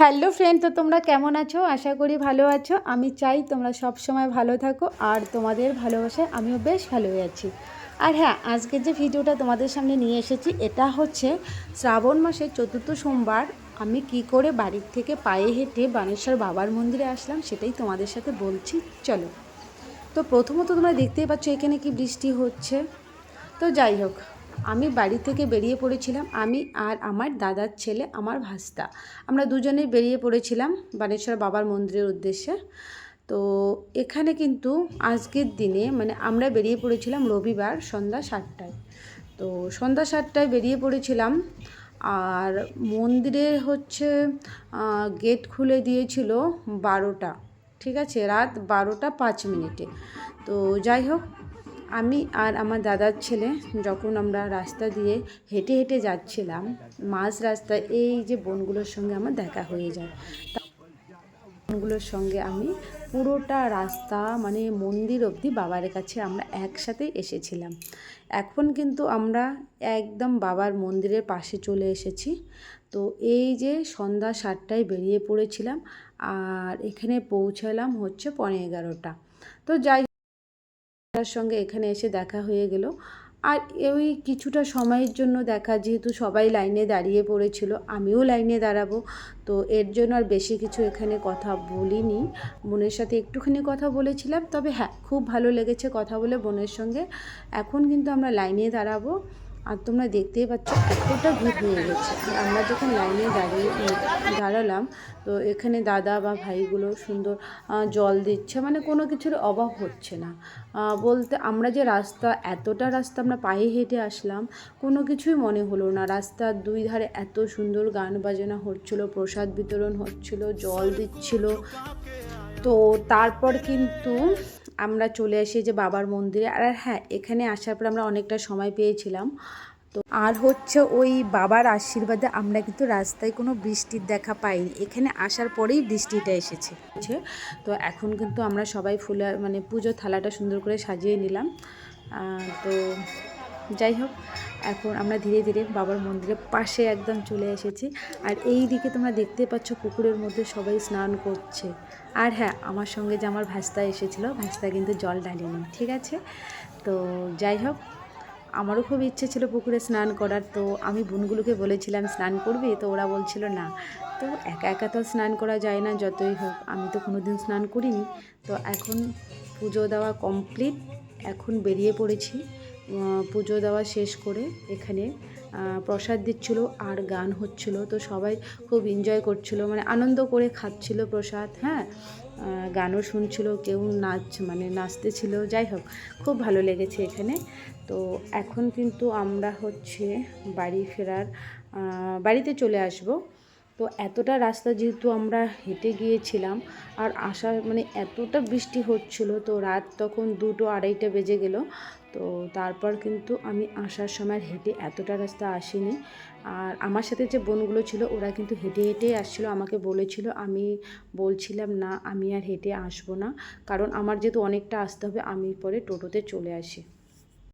Hello friend, তো তোমরা কেমন আছো? আশা করি ভালো আছো। আমি চাই তোমরা সব সময় ভালো থাকো, আর তোমাদের ভালোবাসায় আমিও বেশ ভালোই আছি। আর হ্যাঁ আজকের যে ভিডিওটা তোমাদের সামনে নিয়ে এসেছি, এটা হচ্ছে শ্রাবণ মাসের চতুর্থ সোমবার। আমি কি করে বাড়ির থেকে পায়ে হেঁটে বানেশ্বর বাবার মন্দিরে আসলাম, সেটাই তোমাদের সাথে বলছি। চলো। তো প্রথমত তোমরা দেখতেই পাচ্ছ, এখানে কি বৃষ্টি হচ্ছে। তো যাই হোক আমি বাড়ি থেকে বেরিয়ে পড়েছিলাম আমি আর আমার দাদার ছেলে, আমার ভাস্তা। আমরা দুজনেই বেরিয়ে পড়েছিলাম বানেশ্বর বাবার মন্দিরের উদ্দেশ্যে। তো এখানে কিন্তু আজকের দিনে মানে আমরা বেরিয়ে পড়েছিলাম রবিবার সন্ধ্যা সাতটায়। তো সন্ধ্যা সাতটায় বেরিয়ে পড়েছিলাম আর মন্দিরে হচ্ছে গেট খুলে দিয়েছিল বারোটা। ঠিক আছে? রাত বারোটা পাঁচ মিনিটে। তো যাই হোক আমি আর আমার দাদার ছেলে যখন আমরা রাস্তা দিয়ে হেঁটে হেঁটে যাচ্ছিলাম, মাঝ রাস্তায় এই যে বোনগুলোর সঙ্গে আমার দেখা হয়ে যায়। বোনগুলোর সঙ্গে আমি পুরোটা রাস্তা মানে মন্দির অবধি বাবার কাছে আমরা একসাথেই এসেছিলাম। এখন কিন্তু আমরা একদম বাবার মন্দিরের পাশে চলে এসেছি। তো এই যে সন্ধ্যা সাতটায় বেরিয়ে পড়েছিলাম আর এখানে পৌঁছালাম হচ্ছে পনেরো এগারোটা। তো যাই তার সঙ্গে এখানে এসে দেখা হয়ে গেল। আর ওই কিছুটা সময়ের জন্য দেখা, যেহেতু সবাই লাইনে দাঁড়িয়ে পড়েছিল, আমিও লাইনে দাঁড়াবো। তো এর জন্য আর বেশি কিছু এখানে কথা বলিনি। বোনের সাথে একটুখানি কথা বলেছিলাম, তবে হ্যাঁ খুব ভালো লেগেছে কথা বলে বোনের সঙ্গে। এখন কিন্তু আমরা লাইনে দাঁড়াবো। আর তোমরা দেখতেই পাচ্ছ এতটা ভিড় হয়ে গেছে। আর আমরা যখন লাইনে দাঁড়িয়ে দাঁড়ালাম, তো এখানে দাদা বা ভাইগুলো সুন্দর জল দিচ্ছে মানে কোনো কিছুর অভাব হচ্ছে না। বলতে আমরা যে রাস্তা, এতটা রাস্তা আমরা পায়ে হেঁটে আসলাম, কোনো কিছুই মনে হলো না। রাস্তার দুই ধারে এত সুন্দর গান বাজনা হচ্ছিল, প্রসাদ বিতরণ হচ্ছিল, জল দিচ্ছিল। তো তারপর কিন্তু আমরা চলে আসি যে বাবার মন্দিরে। আর হ্যাঁ এখানে আসার পর আমরা অনেকটা সময় পেয়েছিলাম। তো আর হচ্ছে ওই বাবার আশীর্বাদে আমরা কিন্তু রাস্তায় কোনো বৃষ্টির দেখা পাইনি। এখানে আসার পরেই বৃষ্টিটা এসেছে? তো এখন কিন্তু আমরা সবাই ফুলে মানে পুজো থালাটা সুন্দর করে সাজিয়ে নিলাম। তো যাই হোক এখন আমরা ধীরে ধীরে বাবার মন্দিরের পাশে একদম চলে এসেছি। আর এই দিকে তোমরা দেখতে পাচ্ছ পুকুরের মধ্যে সবাই স্নান করছে। আর হ্যাঁ আমার সঙ্গে যে আমার ভাস্তা এসেছিল, ভাস্তা কিন্তু জল ঢালেনি, ঠিক আছে? তো যাই হোক, আমারও খুব ইচ্ছে ছিল পুকুরে স্নান করার। তো আমি বোনগুলোকে বলেছিলাম, স্নান করবি? তো ওরা বলছিল, না। তো একা একা তো স্নান করা যায় না, যতই হোক। আমি তো কোনো দিন স্নান করিনি। তো এখন পুজো দেওয়া কমপ্লিট। এখন বেরিয়ে পড়েছি। পুজো দেওয়া শেষ করে এখানে প্রসাদ দিচ্ছিল আর গান হচ্ছিল। তো সবাই খুব এনজয় করছিল মানে আনন্দ করে খাচ্ছিল প্রসাদ হ্যাঁ? গানও শুনছিল, কেউ নাচ মানে নাচতেছিল যাই হোক, খুব ভালো লেগেছে এখানে। তো এখন কিন্তু আমরা হচ্ছে বাড়ি ফেরার বাড়িতে চলে আসব। তো এতটা রাস্তা যেহেতু আমরা হেঁটে গিয়েছিলাম, আর আসার মানে এতটা বৃষ্টি হচ্ছিল, তো রাত তখন দুটো আড়াইটা বেজে গেল। তো তারপর কিন্তু আমি আসার সময় হেঁটে এতটা রাস্তা আসিনি। আর আমার সাথে যে বোনগুলো ছিল, ওরা কিন্তু হেঁটে হেঁটে আসছিল, আমাকে বলেছিল। আমি বলছিলাম, না, আমি আর হেঁটে আসব না। কারণ আমার যেহেতু অনেকটা আসতে হবে, আমি পরে টোটোতে চলে আসি।